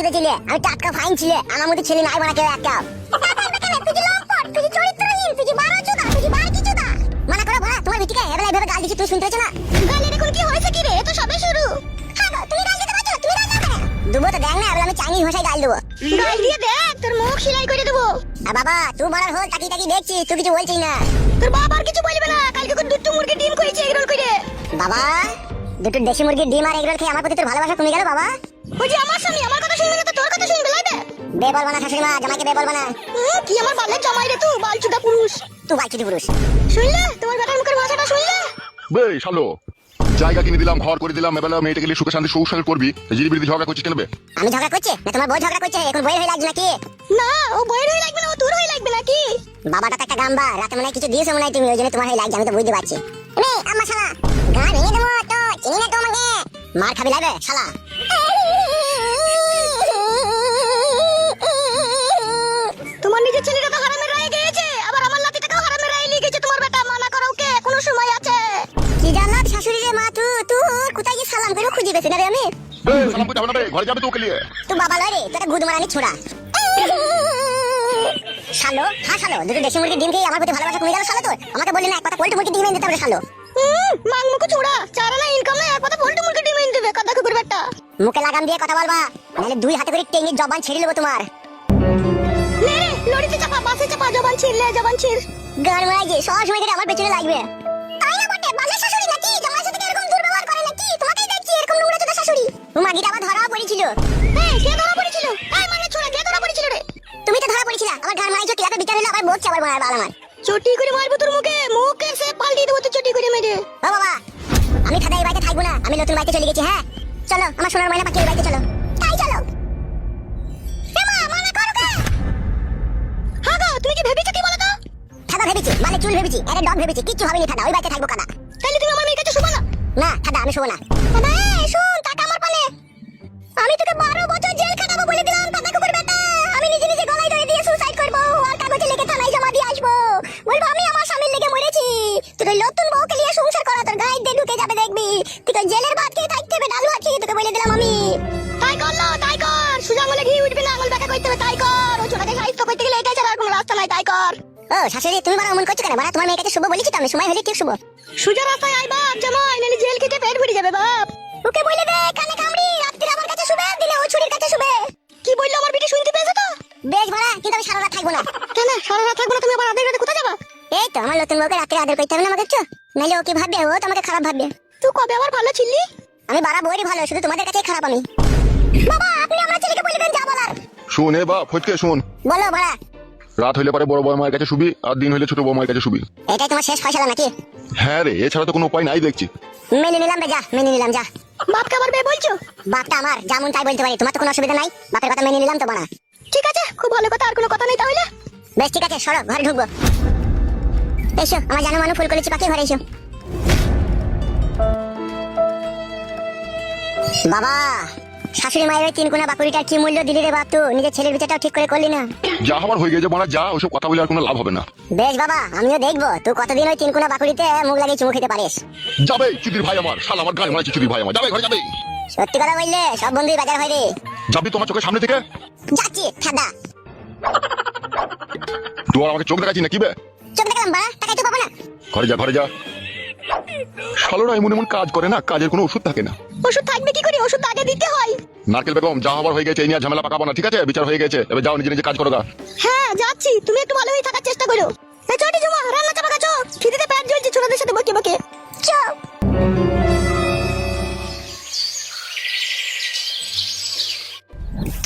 চুদে ছিলে আমি টাটকা ফাইন ছিলে আমার মতো ছেলে নাই বানা কেউ একটা। মানা করো তোমার বিটিকে এবেলা এভাবে গাল দিচ্ছি তুই শুনতে না? কি হয়েছে কি রে? তো সবে শুরু। তুমি গাল দিতে পারছ? তুমি গাল দাও। দেবো তো দেখ না এবেলা আমি চাইনিজ ভাষায় গাল দেবো। গাল দিয়ে দেখ তোর মুখ সেলাই করে দেবো। আর বাবা তুই বলার হল তাকি তাকি দেখছি তুই কিছু বলছিস না। তোর বাবা আর কিছু বলবে না কালকে কোন দুটো মুরগি ডিম করেছে এগরোল বাবা দুটো দেশি মুরগির ডিম আর এগরোল খেয়ে আমার প্রতি তোর ভালোবাসা কমে গেল বাবা। ওই যে আমার স্বামী আমার কথা শুনবে না তো? তোর কথা শুনবে লাইবে বে বলবা না শাশুড়ি মা জামাইকে বে বলবা না কি আমার বালের জামাই রে তুই বালচুদা পুরুষ। তুই বালচুদি পুরুষ। শুনলে? তোমার বেটার মুখের ভাষাটা শুনলে? বে শালো জায়গা কিনে দিলাম ঘর করে দিলাম এবেলা মেয়েটাকে নিয়ে সুখে শান্তি সংসার করবি। জিরি বিরিদি ঝগড়া করছিস কেন বে? আমি ঝগড়া করছি? না তোমার বউ ঝগড়া করছে? এখন বইয়ের হয়ে লাগছে নাকি? না ও বইয়ের হয়ে লাগবে না ও তোর হয়ে লাগবে নাকি? বাবাটা তো একটা গাম্বা রাতে মনে কিছু দিয়েছ মনে হয় তুমি ওই জন্য তোমার হয়ে লাগছে আমি তো বুঝতে পারছি। এ আমার শালা গা ভেঙে দেবো তো চিনি না তো আমাকে। মার খাবি লাগবে শালা। পেছি না রে আমি? সালাম করতে হবে না বে ঘরে যাবে তো ওকে নিয়ে। তুই বাবা লয় রে তোর গুদ মারানি ছোড়া। শালো হ্যাঁ শালো দুটো দেশি মুরগি ডিম খেয়ে আমার প্রতি ভালোবাসা কমে গেল শালো তোর। আমাকে বললি না এক কথা পোল্ট্রি মুরগি ডিম এনে দিতে হবে শালো। মাং মুখে ছোড়া চারা না ইনকাম না এক কথা পোল্ট্রি মুরগি ডিম এনে দেবে কথা কুকুর বেটা মুখে লাগাম দিয়ে কথা বলবা নাহলে দুই হাতে করে টেঙ্গির জবান ছেড়ে নেব তোমার। লড়িতে চাপা বাসে চাপা জবান ছিড়লে জবান ছিড়। গান মারাই যে সব সময় আমার পেছনে লাগবে। মাগিটা আবার পড়েছিল। এই কে ধরা পড়েছিল? এই মানে ছোড়া কে ধরা পড়েছিল রে? তুমি তো ধরা পড়েছিলা। আমার গান মারাইছো কিলাপে বিচার হলো আবার মারার বাল আমার। চটি করে মারবো তোর মুখে? মুখে সে পাল্টি দেবো তো চটি করে মেরে। ও বাবা আমি খাদা এই বাড়িতে থাকব না। আমি নতুন বাড়িতে চলে গেছি হ্যাঁ? চলো আমার সোনার ময়না পাখি এই বাড়িতে চলো। তাই চলো? হ্যাঁ তুমি কি ভেবেছো কি বলো তো? খাদা ভেবেছি, মানে চুল ভেবেছি, আরে ডগ ভেবেছি, কিচ্ছু হবেনি খাদা, ওই বাড়িতে থাকব খাদা। তাইলে তুমি আমার মেয়ের কাছে শুবো না? না, খাদা, আমি শুবো না। আমি তোকে বারো বছর জেল খাটাবো বলে দিলাম, কাদা কুকুর বেটা। আমি নিজে নিজে গলায় দড়ি দিয়ে suicide করব, আর কাগজে লিখে থানায় জমা দিয়ে আসব। বলব, আমি আমার স্বামীর লেগে মরেছি। তুই নতুন বউকে নিয়ে সংসার করা তোর গায়ে দিয়ে ঢুকে যাবে দেখবি। তুই জেলের ভাত খেয়ে থাকতে হবে ডাল ভাত তোকে বলে দিলাম আমি। তাই করল তাই কর। সুজা আঙুলে ঘি উঠবে না আঙুল ব্যাকা করতে হবে তাই কর। ও ছোটকে সাহিত্য করতে গেলে এটাই ছাড়া আর কোনো রাস্তা নাই তাই কর। ও শাশুড়ি তুমি বারা অমন করছ কেন? বারা তোমার মেয়েকে শুভ বলেছি তো আমি সময় হলে ঠিক শুভ। সুজা রাস্তায় আই বাপ জামাই নালে জেল খেতে পেট ভরে যাবে বাপ। ওকে বলে দে কানে কামড়ি দিলে ও ছুরির কাছে শুবে। কি বলল আমার বিটি শুনতে পেয়েছ তো? বেশ বাড়া কিন্তু আমি সারা রাত থাকব না। কেন? সারা রাত থাকব না তুমি আবার আদের রাতে কোথায় যাবা? এই তো আমার নতুন বউকে রাত্রে আদর করতে হবে না আমাকে নাহলে ও কি ভাববে? ও তো আমাকে খারাপ ভাববে। তুই কবে আবার ভালো ছিলি? আমি বাড়া বইরই ভালো শুধু তোমাদের কাছেই খারাপ আমি। বাবা আপনি আমার ছেলেকে বলবেন যা বলার। শোন এ বাপ ফটকে শোন। বলো বাড়া। রাত হইলে পরে বড় মায়ের কাছে শুবি আর দিন হইলে ছোট বড় মায়ের কাছে শুবি। এটাই তোমার শেষ ফয়সালা নাকি? হ্যাঁ রে এছাড়া তো কোনো উপায় নাই দেখছি। মেনে নিলাম বে যা মেনে নিলাম যা। বাপকে আবার বে বলছো? বাপটা আমার যেমন তাই বলতে পারি। তোমার তো কোনো অসুবিধা নাই। বাপের কথা মেনে নিলাম তো বানা ঠিক আছে খুব ভালো কথা আর কোনো কথা নেই তাহলে? বেশ ঠিক আছে সরো ঘরে ঢুকবো। এসো আমার জানো মানু ফুল করেছি পাখি ঘরে এসো। বাবা শাশুড়ি মায়ের তিন কোনা বাকুড়িটার কি মূল্য দিলি রে বাপ? তুই নিজের ছেলের বিচারটাও ঠিক করে করলি না। যা হবার হয়ে গেছে মারা যা ওসব কথা বলে আর কোনো লাভ হবে না। বেশ বাবা আমিও দেখব। তুই কতদিন ওই তিন কোনা বাকুড়িতে মুখ লাগিয়ে চুমু খেতে পারিস? যাবে চুদির ভাই আমার। শাল আমার গায়ে মারাচ্ছে চুদির ভাই আমার। যাবে ঘরে যাবে। সত্যি কথা বললে সব বন্ধুই বাজার হয় রে। যাবি তোমার চোখের সামনে থেকে? যাচ্ছি ঠাডা তুই আর আমাকে চোখ দেখাচ্ছি না কি বে? চোখ দেখালাম বাড়া। টাকা তো পাবো না। ঘরে যা ঘরে যা। শালোরা এমন এমন কাজ করে না কাজের কোনো ওষুধ থাকে না। ওষুধ থাকবে কি করে? ওষুধ আগে দিতে হয়। নারকেল বেগম যা হবার হয়ে গেছে এই নিয়ে ঝামেলা পাকাবো না ঠিক আছে? বিচার হয়ে গেছে। এবার যাও নিজে নিজে কাজ করো গা। হ্যাঁ যাচ্ছি। তুমি একটু ভালো হয়ে থাকার চেষ্টা করো। এই চটি জমা রান্না চাপা খিদেতে পেট জ্বলছে ছোটদের সাথে বকে বকে। চপ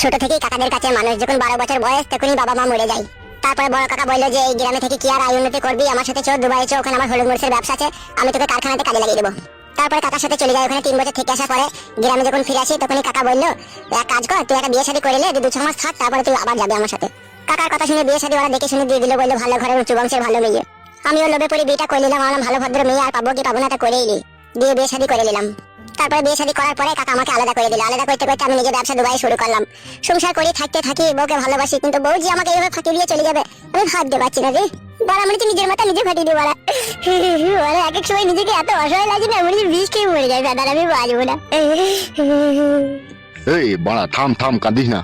ছোট থেকেই কাকাদের কাছে মানুষ যখন বারো বছর বয়স তখনই বাবা মা মরে যায়। তারপরে বড় কাকা বলল যে, এই গ্রামে থেকে কি আর আয় উন্নতি করবি? আমার সাথে চোর দুবাই চো ওখানে আমার হলুদ মরিচের ব্যবসা আছে। আমি তোকে কারখানাতে কাজে লাগিয়ে দেবো। তারপরে কাকার সাথে চলে যায়, ওখানে তিন বছর থেকে আসার পরে গ্রামে যখন ফিরে আসি, তখনই কাকা বলল এক কাজ কর, তুই একটা বিয়ে শাদী করে নে দু ছ মাস থাক, তারপরে তুই আবার যাবে আমার সাথে। কাকার কথা শুনে বিয়ে শাদী ওরা দেখে শুনে দিয়ে দিল, বলল, ভালো ঘরের উঁচু বংশের ভালো মেয়ে। আমিও লোভে পড়ে বিয়েটা করে নিলাম, আমার ভালো ভদ্র মেয়ে আর পাবো কি পাবো না তা করেই নি। দিয়ে বিয়ে শাদী করে নিলাম। তারপরে বিয়ে শাদী করার পরে কাকা আমাকে আলাদা করে দিল। আলাদা করতে করতে আমি নিজে ব্যবসা দুবাই শুরু করলাম। সংসার করে থাকতে থাকি বউকে ভালোবাসি কিন্তু বউ যে আমাকে এইভাবে ফাঁকি দিয়ে চলে যাবে আমি ভাবতে পারছি না রে। বড় মনে হচ্ছে নিজের মাথা নিজে ফাটিয়ে দিই বড়া। বড়া এক এক সময় নিজেকে এত অসহায় লাগে না মনে বিষ খেয়ে মরে যায় দাদা আমি বাঁচবো না। এই বাড়া থাম থাম কাঁদিস না।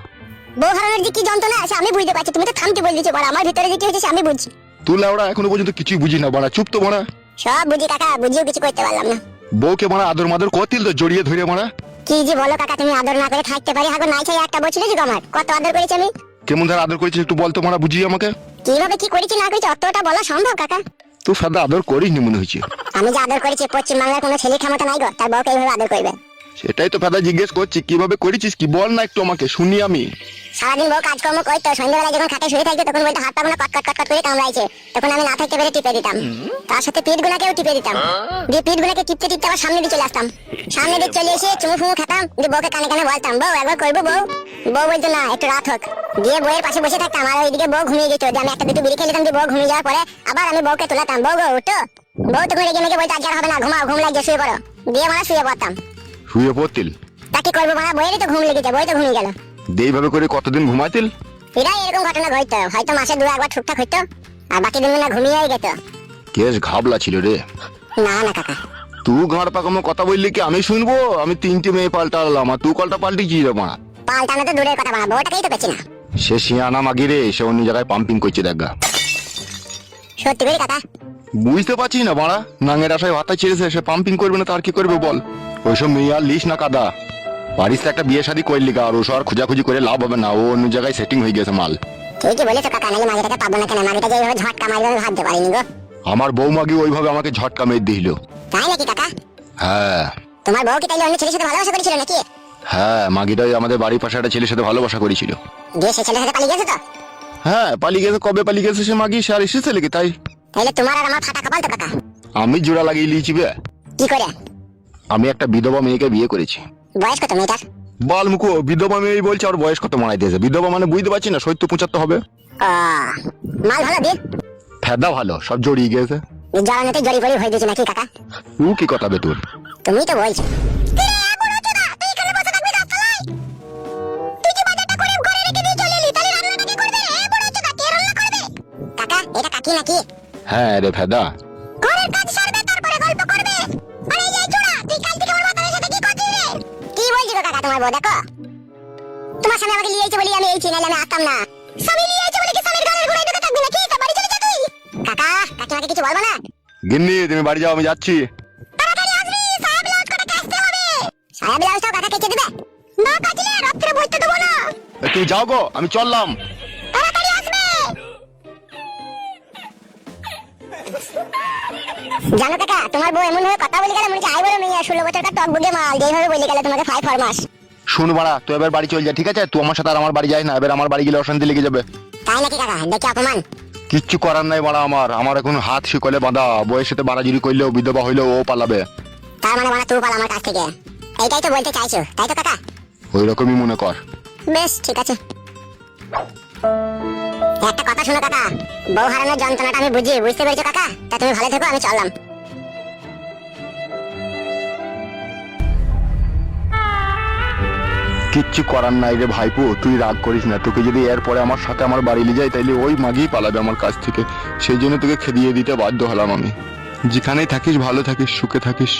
বউ হারানোর যে কি যন্ত্রণা আছে আমি বুঝতে পারছি তুমি তো থামতে বলে দিচ্ছ বড় আমার ভিতরে যে কি হচ্ছে আমি বুঝছি। তুই লাউড়া এখনও পর্যন্ত কিছুই বুঝিস না বাড়া চুপ তো বাড়া। সব বুঝি কাকা বুঝিও কিছু করতে পারলাম না। বউকে মারা আদর মাদর কতিল তো জড়িয়ে ধরে মারা। কি যে বলো কাকা তুমি আদর না করে থাকতে পারি? হাগো নাই চাই একটা বছরে যে আমার? কত আদর করেছি আমি? কেমন ধর আদর করেছিস একটু বল তো মারা বুঝিয়ে আমাকে। কীভাবে কি করেছি না করেছি অতটা বলা সম্ভব কাকা। তুই সাদা আদর করিস নি মনে হয়েছে আমি যে আদর করেছি পশ্চিম বাংলার কোনো ছেলে ক্ষমতা নাই গো তার বউকে এইভাবে আদর করবে। সেটাই তো ফেদা জিজ্ঞেস করছি, কীভাবে করেছিস কি? বল না একটু আমাকে, শুনি আমি। সারাদিন বউ কাজকর্ম করতো সন্ধ্যাবেলা যখন খাটে শুয়ে থাকতো, তখন বলতো হাত পা গুলো কট কট কট করে কামড়াইছে। তখন আমি না থাকতে পেরে টিপে দিতাম। তার সাথে পিঠ গুলাকেও টিপে দিতাম। দিয়ে পিঠ গুলাকে টিপতে টিপতে আবার সামনে দিয়ে চলে আসতাম। সামনে দিয়ে চলে এসে চুমু ফুমু খেতাম, দিয়ে বউকে কানে কানে বলতাম, বউ, একবার করব বউ? বউ বলতো, না, একটু রাত হোক। দিয়ে বউয়ের পাশে বসে থাকতাম, আর ওইদিকে বউ ঘুমিয়ে যেত। দিয়ে আমি একটা দুটো বিড়ি খেয়ে নিতাম, দিয়ে বউ ঘুমিয়ে যাওয়ার পরে আবার আমি বউকে তুলাতাম, বউ গো উঠো। বউ তখন রেগে মেগে বলতো আজ আর হবে না, ঘুমাও, ঘুম লাগছে শুয়ে পড়ো। দিয়ে মানে শুয়ে পড়তাম। শুয়ে পড়তিল? তা কি করব মানে বইয়েরই তো ঘুম লেগেছে বই তো ঘুমিয়ে গেল। দিয়ে এইভাবে করে কতদিন ঘুমাইতিল? এরা এরকম ঘটনা ঘটতো হয়তো মাসে দু একবার ঠিকঠাক হইতো আর বাকি দিন না ঘুমিয়ে যেত কেস ঘাবলা ছিল রে। না না কাকা। তুই ঘাড় পাকামো কথা বললি কি আমি শুনব? আমি তিনটে মেয়ে পাল্টালাম আর তুই কলটা পাল্টিছি রে মা? পাল্টানো তো দূরের কথা বানা বউটাকেই তো পেছি না। সে শিয়ানা মাগি রে সে অন্য জায়গায় পাম্পিং করছে দেখা সত্যি করে কাকা? বুঝতে পারছি না বাড়া নাঙের আশায় ভাতা ছেড়েছে সে পাম্পিং করবে না তার কি করবে বল? ওইসব মেয়ে আর লিস না কাদা। পারিস একটা বিয়ে শাদী করলি গা আর ওসব আর খোঁজাখুঁজি করে লাভ হবে না। ও অন্য জায়গায় সেটিং হয়ে গেছে মাল। ঠিকই বলেছ কাকা মাগিটাকে পাবো না কেন? মাগিটা যে এইভাবে ঝটকা মারবে আমি ভাবতে পারিনি গো। আমার বউ মাগি ওইভাবে আমাকে ঝটকা মেরে দিল। তাই নাকি কাকা? হ্যাঁ। তোমার বউ কি তাইলে অন্য ছেলের সাথে ভালোবাসা করেছিল নাকি? হ্যাঁ মাগিটাই আমাদের বাড়ির পাশে একটা ছেলের সাথে ভালোবাসা করেছিল। দিয়ে সে ছেলের সাথে পালিয়ে গেছে তো? হ্যাঁ পালিয়ে গেছে। কবে পালিয়ে গেছে সে মাগি? সে আর এসেছে লেগে তাই? তাইলে তোমার আর আমার ফাটা কপাল তো কাকা। আমি জোড়া লাগিয়ে লিয়েছি বে। কি করে? আমি একটা বিধবা মেয়েকে বিয়ে করেছি। বয়স কত মেয়েটার? বাল মুখো বিধবা মেয়ে বলছে আর বয়স কত মারাই দিয়েছে। বিধবা মানে বুঝতে পারছি না সত্য পঁচাত্তর হবে। মাল ভালো দিয়ে ফেদা ভালো সব জড়িয়ে গেছে জড়ানোতে জড়ি পড়ি হয়ে গেছে নাকি কাকা? ও কি কথা বে তোর? তুমি তো বলছো। হ্যাঁ রে ফেদা। তোমার বউ দেখো। তোমার স্বামী আমাকে লিয়ে আইছে বলি আমি এইছি নাহলে আমি আসতাম না। স্বামী লিয়ে আইছে বলে কি স্বামীর গালের গোড়ায় ঢুকে থাকবি নাকি? তা বাড়ি চলে যা তুই। কাকা কাকিমাকে কিছু বলব না? গিন্নি তুমি বাড়ি যাও আমি যাচ্ছি। তাড়াতাড়ি আসবি সাহেব কটা কাচতে হবে? সাহেব কাকা দিবে। না কাচলে রাত্রে বইতে দেবো না। তুমি যাও গো আমি চললাম। তাড়াতাড়ি আসবে। জানো কাকা তোমার বউ এমন ভাবে কথা বলে গেলে মনে হচ্ছে আই বড় মেয়ে ষোলো বছর টক বুগে মাল যেভাবে বলে গেলে তোমাকে ফাইভ ফরমাস শুন বাড়া তুই এবার বাড়ি চল যা ঠিক আছে? তুই আমার সাথে আর আমার বাড়ি যাই না এবার আমার বাড়ি গেলে অশান্তি লেগে যাবে। তাই নাকি কাকা? দেখি অপমান। কিচ্ছু করার নাই বাড়া আমার আমার এখন হাত শিকলে বাঁধা বইয়ের সাথে বাড়াজুরি করলেও বিধবা হইলেও ও পালাবে। তার মানে মানে তুই পাল আমার কাছ থেকে। এইটাই তো বলতে চাইছো তাই তো কাকা? ওই রকমই মনে কর। বেশ ঠিক আছে। একটা কথা শোনো কাকা বউ হারানোর যন্ত্রণাটা আমি বুঝি বুঝতে পেরেছ কাকা? তা তুমি ভালো থেকো আমি চললাম। কিচ্ছু করার নাই রে ভাইপো, তুই রাগ করিস না। তোকে যদি এরপরে আমার সাথে আমার বাড়ি নিয়ে যাই তাইলে ওই মাগিই পালাবে আমার কাছ থেকে। সেই জন্য তোকে খেদিয়ে দিতে বাধ্য হলাম আমি। যেখানেই থাকিস, ভালো থাকিস, সুখে থাকিস।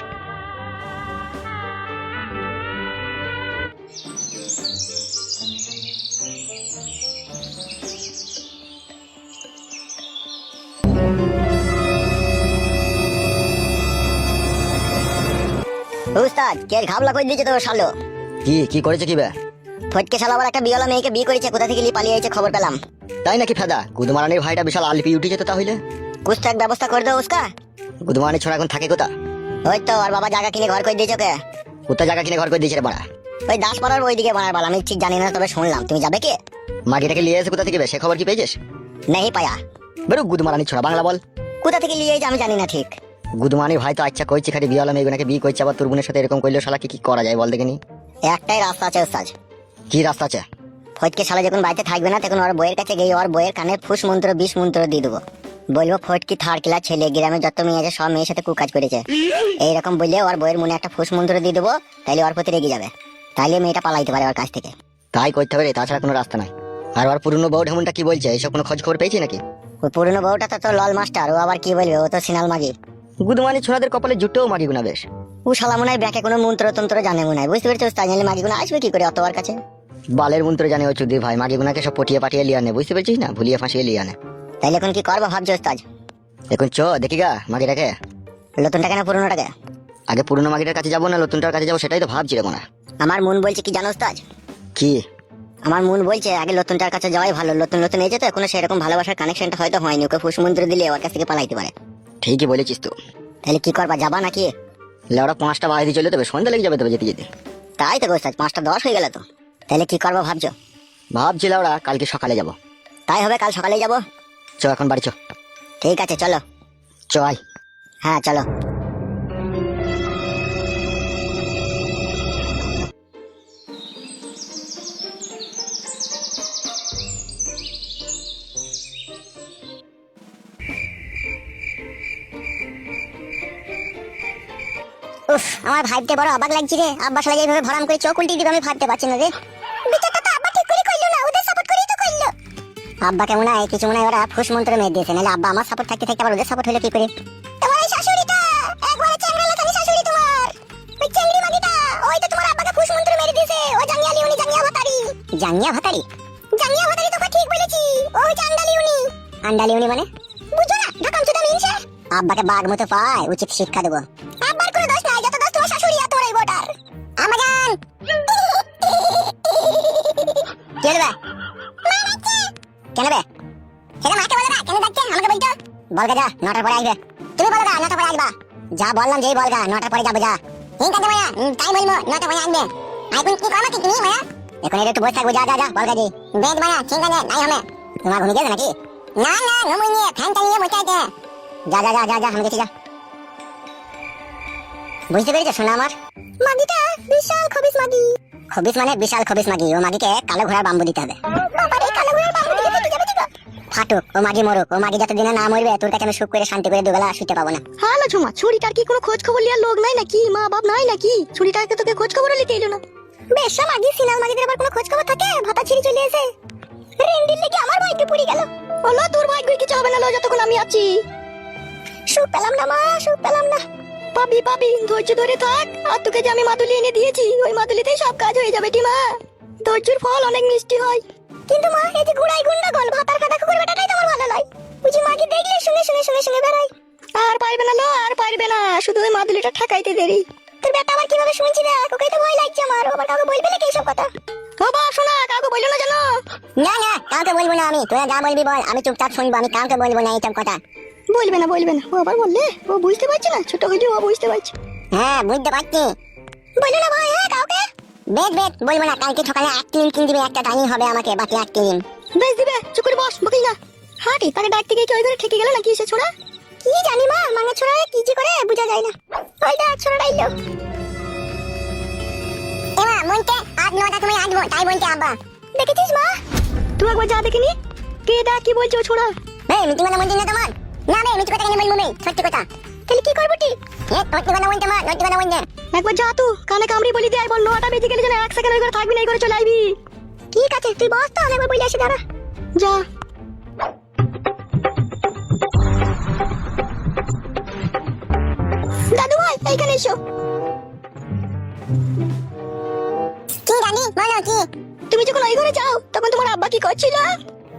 উস্তাদ কে ঘাবলা করে দিয়েছে তো শালো? কি কি করেছে কি বা? ফটকে শালা আবার একটা বিয়লা মেয়েকে বিয়ে করেছে কোথা থেকে পালিয়ে এসে খবর পেলাম। তাই নাকি ফাদা? গুদমারানির ভাইটা বিশাল আলিপি উঠেছে তো তাহলে? কুস্তা এক ব্যবস্থা করে দাও উসকা। গুদমারানির ছড়া এখন থাকে কোথা? ওই তো আর বাবা জায়গা কিনে ঘর করে দিয়েছে ওকে। কোথা জায়গা কিনে ঘর করে দিয়েছে রে বাড়া? ওই দাসপাড়ার ওইদিকে বাড়ার বালা আমি ঠিক জানি না তবে শুনলাম। তুমি যাবে কি? মাগিটাকে নিয়ে এসে কোথা থেকে সে খবর কি পেয়েছিস? নেই পায়া। বেরো গুদমারানির ছড়া বাংলা বল। কোথা থেকে নিয়ে আমি জানি না ঠিক। গুদমারানির ভাই তো আচ্ছা কইছে খালি বিয়ালা মেয়েগুনাকে বিয়ে করছে আবার তোর বোনের সাথে এরকম করলে শালা কি কি করা যায় বল দেখিনি? একটাই রাস্তা আছে ওস্তাদ। কি রাস্তা আছে? ফটকে শালা যখন বাড়িতে থাকবে না তখন ওর বইয়ের কাছে গিয়ে ওর বইয়ের কানে ফুস মন্ত্র বিষ মন্ত্র দিয়ে দেবো। বলব ফটকি থার্ড ক্লাস ছেলে গ্রামে যত মেয়ে আছে সব মেয়ের সাথে কুকাজ করেছে। এইরকম বললে ওর বইয়ের মনে একটা ফুস মন্ত্র দিয়ে দেবো তাইলে ওর প্রতি রেগে যাবে। তাইলে মেয়েটা পালাইতে পারে ওর কাছ থেকে। তাই করতে হবে রে তাছাড়া কোনো রাস্তা নাই। আর ওর পুরনো বউ ঢেমনটা কি বলছে? এইসব কোনো খোঁজ খবর পেয়েছি নাকি? ওই পুরনো বউটা তো তোর লল মাস্টার ও আবার কি বলবে? ও তো সিনাল মাগি। গুদমানি ছোড়াদের কপালে জুটেও মাগি গুনা বেশ। ও শালা মনে হয় ব্যাকে কোনো মন্ত্র তন্ত্র জানে মনে হয়। বুঝতে পেরেছ? তাই জানলে মাগি কোনো আসবে কি করে অতবার কাছে? বালের মন্ত্র জানে ও চুদির ভাই মাগে গুনাকে সব পটিয়ে পাঠিয়ে লিয়ে আনে বুঝতে পেরেছিস না? ভুলিয়ে ফাঁসিয়ে লিয়ে আনে। তাইলে এখন কি করব ভাবছ ওস্তাদ? এখন চ দেখি গা মাগিটাকে। নতুনটা কেন পুরোনোটাকে? আগে পুরনো মাগিটার কাছে যাব না নতুনটার কাছে যাব সেটাই তো ভাবছি রে মনে আমার মন বলছে কি জানো ওস্তাদ? কি? আমার মন বলছে আগে লতুনটার কাছে যাওয়াই ভালো নতুন নতুন এসে তো এখনও সেরকম ভালোবাসার কানেকশনটা হয়তো হয়নি ওকে ফুসমন্ত্র দিলে ওর কাছ থেকে পালাইতে পারে। ঠিকই বলেছিস তো। তাহলে কি করবা যাবা নাকি? লড়া পাঁচটা বাড়ি দিয়ে চলে তবে সন্ধ্যা লেগে যাবে তবে যেতে যেতে। তাই তো ওস্তাদ পাঁচটা দশ হয়ে গেল তো। তাহলে কি করব ভাবছ? ভাবছি ওরা কালকে সকালে যাব। তাই হবে কাল সকালে যাব? চ এখন বাড়ি চ। ঠিক আছে চলো। চল। হ্যাঁ চলো। আমার ভাবতে বড় অবাক লাগছে রে। আব্বা শালা এইভাবে ভরাম করে চোখ উল্টি দিবে, আমি ভাবতে পারছি না রে। বিচারটা তো আব্বা ঠিক করে কইলো না, ওদের সাপোর্ট করেই তো কইলো আব্বা কেমন হয় কিছু মনে ওরা ফুস মন্ত্র মেয়ে দিয়েছে, নাহলে আব্বা আমার সাপোর্ট থাকতে থাকতে আবার ওদের সাপোর্ট হলে কি করে? তোমার শাশুড়িটা, একবারে চ্যাংড়া লাগানি শাশুড়ি তোমার। ওই চ্যাংড়ি মাগিটা, ওই তো তোমার আব্বাকে ফুস মন্ত্র মেরে দিয়েছে ও জাঙ্গিয়া লিওনি জাঙ্গিয়া ভাতারি। জাঙ্গিয়া ভাতারি? জাঙ্গিয়া ভাতারি তোকে ঠিক বলেছি ও চান্ডা লিওনি আন্ডা লিওনি মানে? বুঝো না ঢাকাম চুদা মিনছে আব্বাকে বাঘ মতো পায়, উচিত শিক্ষা দেবো। কে দেবে? কেন বে সেটা মাকে বলে না, কেন ডাকছে আমাকে বলতো বলগা যা, নটার পরে আসবে। তুমি বলগা নটার পরে আসবা। যা বললাম যেই বলগা নটার পরে যাব, যা। ঠিক আছে মায়া তাই বলব, নটার পরে আসবে। এখন কি করব কি তুমি, মায়া? এখন একটু বসে থাকব, যা যা যা বলগা জি। বেদ মায়া, ঠিক আছে নাই হবে। তোমার ঘুমিয়ে গেছে নাকি? না না ঘুমিয়ে নিয়ে ফ্যান চালিয়ে বসে আছে। যা যা যা যা যা, আমি গেছি যা। বুঝতে পেরেছ শোনা আমার? মাগিটা, বিশাল খবিস মাগি। খবিস মানে বিশাল খবিস মাগি। ও মাগিকে কালো ঘোড়ার বাম্বু দিতে হবে। ফাটুক ও মাগি মরুক। ও মাগি যতদিনে না মরবে তোর কাছে আমি সুখ করে শান্তি করে দুবেলা শুতে পাবো না। হ্যালো ঝুমা ছুরিটার কি কোনো খোঁজ খবর লিয়ার লোক নাই নাকি? মা বাপ নাই নাকি? ছুরিটাকে তোকে খোঁজ খবর লিতে এলো না। বেশ মাগি সিনাল মাগিদের আবার কোনো খোঁজ খবর থাকে? ভাতা ছিঁড়ে চলে এসে। রেন্ডির লেগে আমার ভাগ্যে পুড়ে গেল। ওলো তোর ভাগ্য কিছু হবে না লো যতক্ষণ আমি আছি। সুখ পেলাম না মা সুখ পেলাম না। পাবি পাবি, ধৈর্য ধরে থাক। আর তোকে যে আমি মাদুলি এনে দিয়েছি, ওই মাদুলিতেই সব কাজ হয়ে যাবে, টিমা। ধৈর্যের ফল অনেক মিষ্টি হয়। কিন্তু মা, এই যে গুড়াই গুন্ডা গল ভাতার খাতা কুকুর বেটাটাই তো আমার ভালো নয়। বুঝি মাকে দেখলে শুনে শুনে শুনে শুনে বেড়াই আর পারবে না লো আর পারবে না, শুধু ওই মাদুলিটা ঠাকাইতে দেরি। তোর বেটা আবার কীভাবে শুনছি দেখ ওকে তো ভয় লাগছে আমার। আবার কাউকে বলবে নাকি এইসব কথা? ও বা শোনা, কাউকে বলল না জানো না না, কাউকে বলব না আমি। তোরা যা বলবি বল, আমি চুপচাপ শুনব, আমি কাউকে বলব না এইসব কথা। বলবে না বলবে না। ও আবার বললে? ও বুঝতে পারছে না? ছোট হইলেও ও বুঝতে পারছে। হ্যাঁ বুঝতে পারছি। বলল না ভাই হ্যাঁ কাউকে? বেদ বেদ বলব না কালকে সকালে এক ক্লিন কিন দিবে একটা টাইম হবে আমাকে বাকি এক ক্লিন বেশ দিবে চুপ করে বস বকিস না। হাঁটি তাকে ডাকতে গিয়ে কি ওই ঘরে ঠেকে গেল নাকি সে ছোড়া? কি জানি মা মাঙ্গা ছোড়া কি যে করে বোঝা যায় না। ওই দেখ ছোড়াটা এলো এমা মনতে আট নটা তুমি আসব তাই বলতে আব্বা। দেখেছিস মা? তুই একবার যা দেখিনি কে ডাক কি বলছে ছোড়া? এই মিটিং কথা বলছিস না তোমার না রে মিটি কথা কেন বলব বে? সত্যি কথা। তাহলে কি করব তুই এ সত্যি কথা বলতে মা সত্যি কথা বলতে একবার যা তুই কানে কামড়ি বলি দিয়ে বল নটা বেজে গেলে যেন এক সেকেন্ড ঘরে থাকবি না করে চলে আইবি। ঠিক আছে তুই বস তো একবার বলে আসি দাঁড়া। যা। দাদু ভাই এইখানে এসো। কি জানি বলো কি? তুমি যখন ওই ঘরে যাও তখন তোমার আব্বা কি করছিল?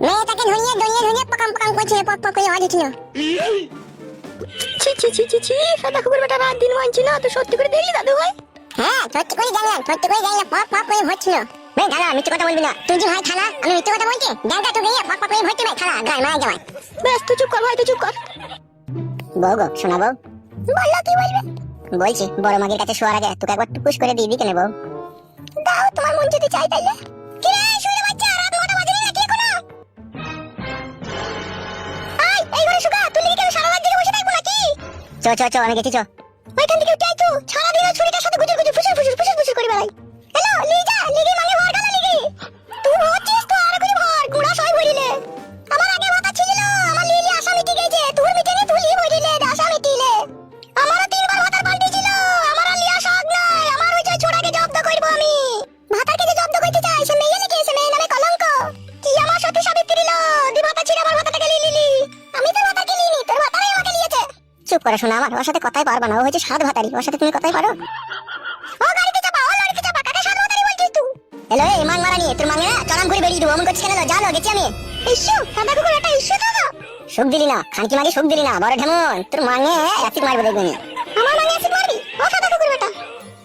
মেয়েটাকে ধরিয়ে ধরিয়ে ধরিয়ে পকাম পকাম করছিল পক পক করে আওয়াজ হচ্ছিল ছি ছি ছি ছি ছি সাদা কুকুর বেটা রাত দিন মানছি না তো সত্যি করে দেখলি দাদু ভাই? হ্যাঁ সত্যি করে জানলাম সত্যি করে জানলাম পক পক করে হচ্ছিল বে দাঁড়া মিথ্যে কথা বলবি না। তুই যে ভাই থানা আমি মিথ্যে কথা বলছি? দাঁড়া তুই গিয়ে পক পক করে ভর্তি ভাই থানা গায়ে মারা যাওয়ায় ব্যাস তুই চুপ কর ভাই তুই চুপ কর। বউ গো শোনা বউ। বলল কি বলবে? বলছি বড় মাগির কাছে শোয়ার আগে তোকে একবার টুকুস করে দিয়ে দিই কেন বউ। দাও তোমার মন যদি চাই তাইলে। কি রে চ চ চ আমি গেছি চ ওইখান থেকে উঠে আই তো। সারা দিন ওই ছুরিটার সাথে গুজুর গুজুর ফুসুর ফুসুর ফুসুর ফুসুর করে বেড়াই। হ্যালো, লিজা লিগি মানে আমার ওর সাথে কথাই পারবা না। ও হচ্ছে সাত ভাতারি। ওর সাথে তুমি কথাই পারো ও গাড়িতে চাপা, ও লরিতে চাপা। কাকে সাত ভাতারি বলছিস তুই এলো এই মাং মারানি তোর মাঙে না চড়াম করে বেরিয়ে দেবো। অমন করছিস কেন জানো গেছি আমি। ইস্যু, সাদা কুকুর, একটা ইস্যু দাদা সুখ দিলি না, খানকি মাগি সুখ দিলি না, বড় ঢেমন। তোর মাঙে অ্যাসিড মারবে দেখবি নি। আমার মাঙে অ্যাসিড মারবি? ও সাদা কুকুর বেটা।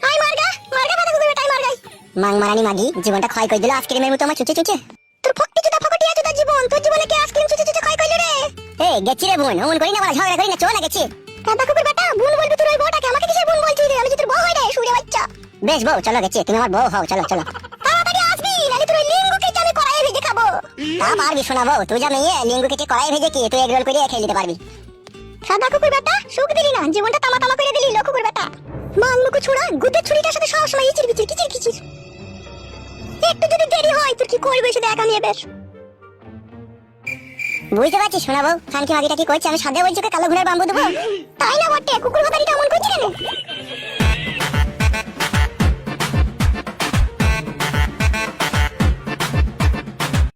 আই মারগা মারগা সাদা কুকুর বেটা আই মারগাই মাং মারানি মাগি, জীবনটা ক্ষয় করে দিল, আইসক্রিমের মতো আমার চুচে চুচে। তোর ফকটি চুদা ফকটি আছে তোর জীবন। তোর জীবনে কি আইসক্রিম, চুচে চুচে ক্ষয় করলি রে? এ, গেছি রে বোন, অমন করি না বলা, ঝগড়া করি না, চল গেছি। সাদা কুকুর বেটা বোন বলবি তোর ওই বউটাকে। আমাকে কিসের বোন বলছিস আমি যে তোর বউ হই রে সুরে বাচ্চা। বেশ বউ চলো গেছি তুমি আমার বউ হও চলো চলো। তাড়াতাড়ি আসবি নালে তোর ওই আমি কড়াই ভেজে খাব। তা পারবি শোনা বউ তুই যা মেয়ে লিঙ্গ কেটে কড়াই ভেজে কি তুই এগরোল করে খেয়ে নিতে পারবি। সাদা কুকুর বেটা সুখ দিলি না জীবনটা তামা তামা করে দিলি লো কুকুর বেটা। মাং মুকু ছুড়া গুটের ছুরিটার সাথে সব সময় ইচির বিচির কিচির কিচির। একটু যদি দেরি হয় তোর কি করবে সেটা দেখ আমি এবার। বুঝতে পারছি শোনাবো খানকি মাগিটা কি করছে? আমি সাদা বলছি কালো ঘুরে বাম্বু দেবো? তাই না বটে? কুকুর ভাতারিটা অমন করছে